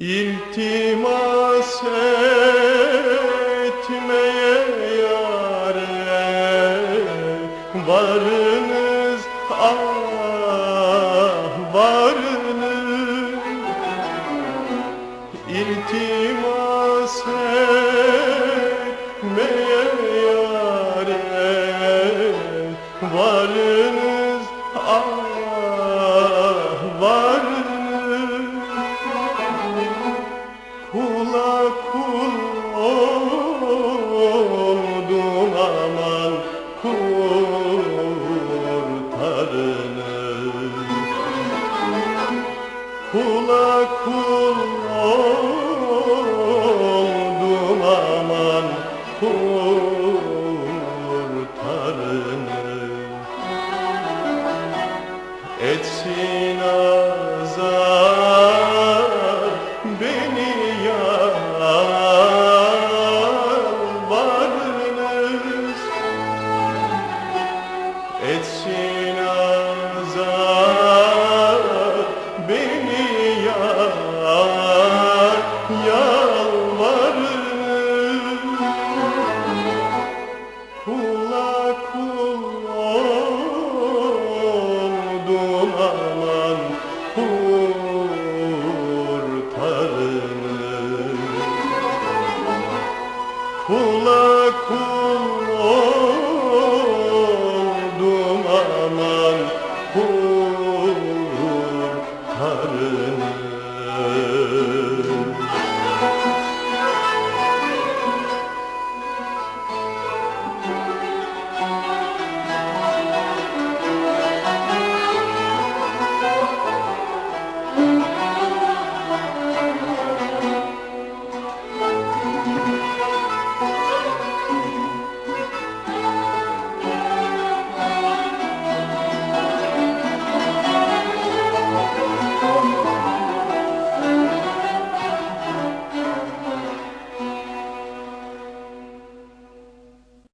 İltimas etmeye yâre Varınız ah varınız. İltimas etmeye yâre Varınız Kula kul oldum aman kurtarınız Kula kul oldum aman kurtarınız etsin azar beni yar yalvarırım kula kul oldum aman kula kul